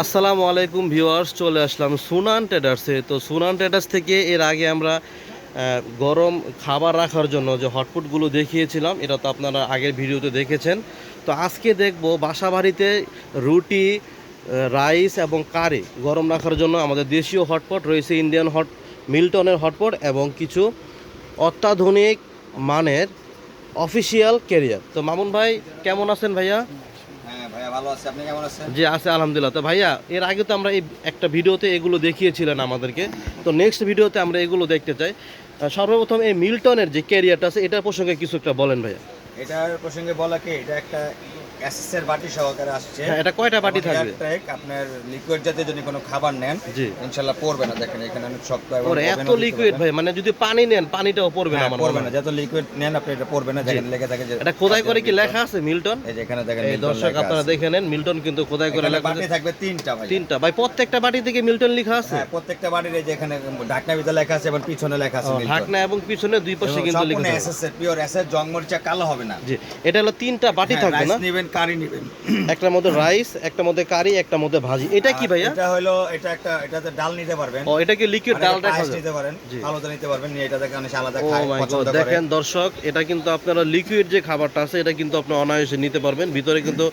আসসালামু আলাইকুম ভিউয়ার্স, চলে আসলাম সুনান ট্রেডার্সে। তো সুনান ট্রেডার্স থেকে এর আগে আমরা গরম খাবার রাখার জন্য যে হটপটগুলো দেখিয়েছিলাম, এটা তো আপনারা আগের ভিডিওতে দেখেছেন। তো আজকে দেখব বাসা বাড়িতে রুটি রাইস এবং কারি গরম রাখার জন্য আমাদের দেশীয় হটপট, রয়েছে ইন্ডিয়ান হট, মিল্টনের হটপট এবং কিছু অত্যাধুনিক মানের অফিসিয়াল ক্যারিয়ার। তো মামুন ভাই, কেমন আছেন ভাইয়া? ভালো আছে। আপনি কেমন আছেন? জি আছে আলহামদুলিল্লাহ। তো ভাইয়া এর আগে তো আমরা এই একটা ভিডিওতে এগুলো দেখিয়েছিলেন আমাদেরকে। তো নেক্সট ভিডিওতে আমরা এগুলো দেখতে চাই। সর্বপ্রথম এই মিল্টনের যে ক্যারিয়ারটা আছে এটার প্রসঙ্গে কিছু একটা বলেন ভাইয়া। এটার প্রসঙ্গে বলা কি? এটা একটা বাটি সহকারে আসছে। হ্যাঁ এটা কয়টা বাটি থাকবে? আপনার লিকুইড জাতীয় যদি কোনো খাবার নেন ইনশাআল্লাহ পড়বে না দেখেন এখানে অনেক শক্ত এবং এত লিকুইড ভাই মানে যদি পানি নেন পানিটাও পড়বে না হ্যাঁ, পড়বে না যত লিকুইড নেন আপনি এটা পড়বে না দেখেন লেগে থাকে যে এটা খোদাই করে কি লেখা আছে মিল্টন? এই যে এখানে দেখেন এই দর্শক লেখা আপনারা। দেখে নেন মিল্টন কিন্তু খোদাই করে লেখা বাটি থাকবে তিনটা ভাই। তিনটা। ভাই প্রত্যেকটা বাটি থেকে মিল্টন লেখা আছে? হ্যাঁ প্রত্যেকটা বাটির এই যে এখানে ঢাকনা ভিতরে লেখা আছে এবং পিছনে লেখা আছে ঢাকনা এবং পিছনে দুই পাশে কিন্তু লেখা সম্পূর্ণ আছে এর পিওর এসএস জংমরিচা কালো হবে না। জি এটা হলো তিনটা বাটি হ্যাঁ, থাকবে না? নেবেন কারি নেবেন। একটার মধ্যে রাইস একটা মধ্যে কারি একটা মধ্যে ভাজি। এটা কি ভাইয়া? এটা হলো এটা একটা এটাতে ডাল নিতে পারবেন। ও এটা কি লিকুইড ডাল রাখা নিতে পারেন আলাদা নিতে পারবেন নিয়ে এটা দেখে অনেক আলাদা খায় পছন্দ করে। দেখেন দর্শক এটা কিন্তু আপনারা লিকুইড যে খাবারটা আছে এটা কিন্তু আপনি অনায়াসে নিতে পারবেন। ভিতরে কিন্তু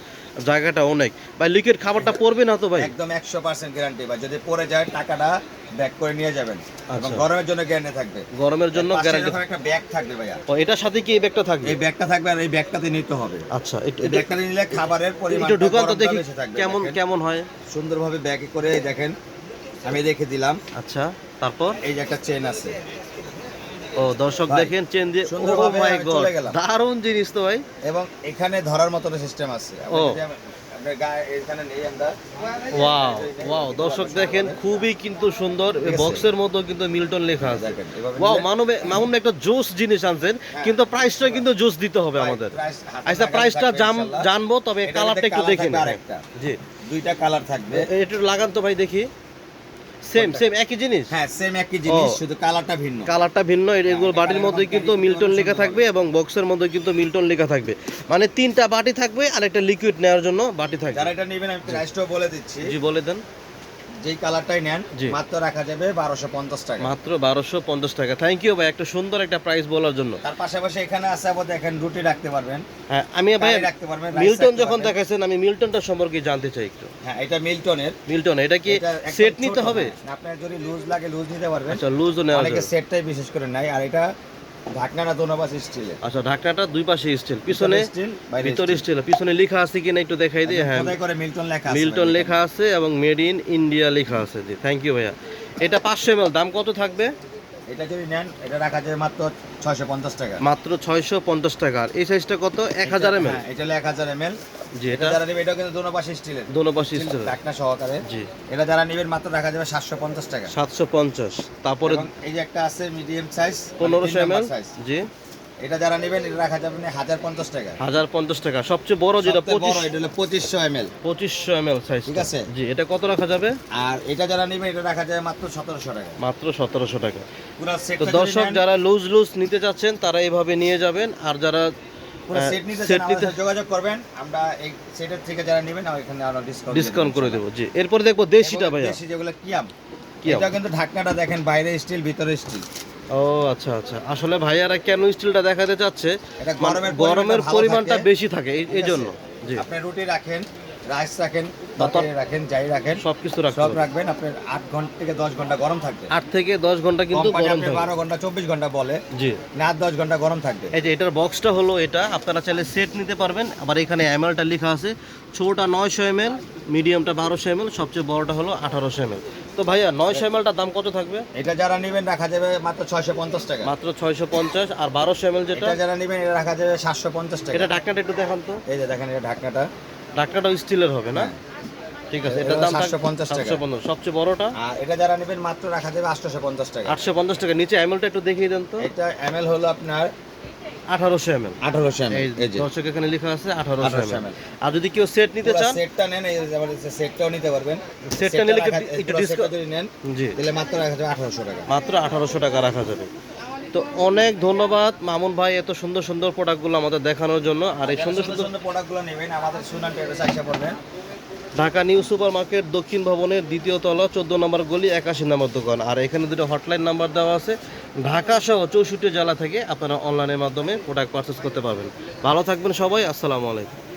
জায়গাটা অনেক। ভাই লিকুইড খাবারটা পড়বে না তো ভাই? একদম একশো পার্সেন্ট গ্যারান্টি বা যদি পড়ে যায় টাকাটা ব্যাক করে নিয়ে যাবেন। এবং আচ্ছা। গরমের জন্য গ্যারান্টি থাকবে। গরমের জন্য গ্যারান্টি একটা ব্যাগ থাকবে ভাইয়া। ও এটার সাথে কি এই ব্যাগটা থাকবে? এই ব্যাগটা থাকবে আর এই ব্যাগটাতে নিতে হবে। আচ্ছা এই ব্যাগটাতে নিলে খাবারের পরিমাণ একটু ঢুকান তো দেখি কেমন কেমন হয়। সুন্দরভাবে ব্যাগে করে দেখেন আমি রেখে দিলাম। আচ্ছা তারপর? এই যে একটা চেন আছে। ও দর্শক দেখেন চেন দিয়ে ও সুন্দরভাবে মাই গড দারুণ জিনিস তো ভাই। এবং এখানে ধরার মতো সিস্টেম আছে। ও। ওয়াও ওয়াও দর্শক দেখেন খুবই কিন্তু সুন্দর। বক্সের মতো কিন্তু মিল্টন লেখা আছে। ওয়াও মানবে মামুন একটা জোস জিনিস আনছেন কিন্তু প্রাইসটা কিন্তু জোস দিতে হবে আমাদের। আচ্ছা প্রাইসটা জান জানব তবে কালারটা একটু দেখেন। জি। দুইটা কালার থাকবে। একটু লাগান তো ভাই দেখি। সেম সেম একই জিনিস? হ্যাঁ সেম একই জিনিস শুধু কালারটা ভিন্ন। কালারটা ভিন্ন এগুলো বাটির মধ্যে কিন্তু মিল্টন লেখা থাকবে এবং বক্সের মধ্যে কিন্তু মিল্টন লেখা থাকবে। মানে তিনটা বাটি থাকবে আর একটা লিকুইড নেওয়ার জন্য বাটি যারা থাকবে এটা নেবেন আমি প্রাইসটাও বলে দিচ্ছি। জি বলে দেন। যেই কালারটাই নেন মাত্র রাখা যাবে বারোশো পঞ্চাশ টাকা। মাত্র বারোশো পঞ্চাশ টাকা। থ্যাংক ইউ ভাই একটা সুন্দর একটা প্রাইস বলার জন্য। তার পাশাপাশি এখানে আছে আবার দেখেন রুটি রাখতে পারবেন। হ্যাঁ আমি ভাই রাখতে পারবেন মিল্টন যখন। দেখাইছেন আমি মিল্টনটা সম্পর্কে জানতে চাই একটু। হ্যাঁ এটা মিল্টনের। মিল্টন এটা কি সেট নিতে হবে? আপনার যদি লুজ লাগে লুজ নিতে পারবেন। আচ্ছা লুজও নেওয়া অনেকে সেটটাই বিশেষ করে নাই আর এটা ঢাকনাটা দোনোপাশ স্টিলের আচ্ছা ঢাকনাটা দুই পাশে স্টিল পিছনে ভিতরে স্টিল পিছনে লেখা আছে কিনা একটু দেখাই দিই হ্যাঁ। করে মিল্টন লেখা আছে মিল্টন লেখা আছে এবং মেড ইন ইন্ডিয়া লেখা আছে জি। থ্যাংক ইউ ভাইয়া। এটা পাঁচশো এম দাম কত থাকবে? এটা যদি নেন এটা রাখা যাবে মাত্র ছয়শো পঞ্চাশ টাকা। মাত্র ছয়শো পঞ্চাশ টাকা। আর এই সাইজটা কত? এক হাজার এম হ্যাঁ, এটা এক হাজার এম এল জি এটা যারা নেবে এটাও কিন্তু দোনো পাশে স্টিলের দোনো পাশে স্টিল ঢাকনা সহকারে। জি। এটা যারা নেবেন মাত্র রাখা যাবে সাতশো পঞ্চাশ টাকা। সাতশো পঞ্চাশ। তারপরে এই যে একটা আছে মিডিয়াম সাইজ এম সাইজ জি। এটা যারা নেবেন এটা রাখা যাবে হাজার পঞ্চাশ টাকা। হাজার পঞ্চাশ টাকা। সবচেয়ে বড় যেটা সবচেয়ে পঁচিশ বড় এটা হলো পঁচিশশো এম এল সাইজ ঠিক আছে। জি এটা কত রাখা যাবে? আর এটা যারা নেবেন এটা রাখা যাবে মাত্র সতেরোশো টাকা। মাত্র সতেরোশো টাকা। পুরো সেট তো দর্শক যারা লুজ লুজ নিতে চাচ্ছেন তারা এইভাবে নিয়ে যাবেন। আর যারা সেট নিতে চান আমাদের যোগাযোগ করবেন। আমরা এই সেটের থেকে যারা নেবেন এখানে আরও ডিসকাউন্ট ডিসকাউন্ট করে দেবো জি। এরপর দেখব দেশিটা ভাইয়া। দেশি যেগুলো কিয়াম। কিয়াম। এটা কিন্তু ঢাকনাটা দেখেন বাইরে স্টিল ভিতরে স্টিল ও আচ্ছা আচ্ছা। আসলে ভাইয়ারা কেন স্টিলটা দেখাতে চাচ্ছে? মানে গরমের পরিমাণটা। বেশি থাকে এই- জন্য আপনি রুটি রাখেন রাইস রাখেন তরকারি রাখেন যাই রাখেন সবকিছু রাখতে সব রাখবেন আপনার আট ঘণ্টা থেকে দশ ঘণ্টা গরম থাকবে। আট থেকে দশ ঘণ্টা কিন্তু গরম আপনি থাকে বারো ঘণ্টা চব্বিশ ঘণ্টা বলে জি। না আট দশ ঘণ্টা গরম থাকবে। এই যে এটার বক্সটা হলো এটা আপনারা চাইলে সেট নিতে পারবেন। আবার এখানে এমএলটা লেখা আছে ছোটটা নয়শো এম এল মিডিয়ামটা বারোশো এম এল সবচেয়ে বড়টা হলো আঠারোশো এম এল তো ভাইয়া নয়শো এম এলটার দাম কত থাকবে? এটা যারা নেবেন রাখা যাবে মাত্র ছয়শো পঞ্চাশ টাকা। মাত্র ছয়শো পঞ্চাশ আর বারোশো এম এল যেটা যারা নেবেন এটা রাখা যাবে সাতশো পঞ্চাশ টাকা। এটা ঢাকনাটা একটু দেখান তো। এই যে দেখেন এটা ঢাকনাটা। ঢাকনাটা স্টিলের হবে না? ঠিক আছে এটা দাম 750 টাকা। সাতশো পঞ্চাশ সবচেয়ে বড়টা? আর এটা যারা নেবেন মাত্র রাখা যাবে আটশোশো পঞ্চাশ টাকা। আটশো পঞ্চাশ টাকা নিচে এমএলটা একটু দেখিয়ে দেন তো। এটা এম এল হলো আপনার আঠারোশো এমএল আঠারোশো এম এই এই যে। দর্শক এখানে লেখা আছে আঠারোশো 1800 এমএল আর যদি কেউ সেট নিতে চান সেটটা নেন এই সেটটাও নিতে পারবেন। সেটটা নিলে একটু- যদি নেন জি। তাহলে মাত্র রাখা যাবে আঠারোশো টাকা। মাত্র আঠারোশো টাকা রাখা যাবে। তো অনেক ধন্যবাদ। মামুন ভাই এত সুন্দর সুন্দর প্রোডাক্টগুলো আমাদের দেখানোর জন্য। আর এই সুন্দর সুন্দর প্রোডাক্টগুলো নেবেন আমাদের সুনান টেরেস আসা পড়বেন ঢাকা নিউ সুপার মার্কেট দক্ষিণ ভবনের দ্বিতীয় তলা চোদ্দ নম্বর গলি একাশি নম্বর দোকান। আর এখানে দুটো হটলাইন নাম্বার দেওয়া আছে। ঢাকা সহ চৌষট্টি জেলা থেকে আপনারা অনলাইনের মাধ্যমে প্রোডাক্ট পারচেস করতে পারবেন। ভালো থাকবেন সবাই আসসালামু আলাইকুম।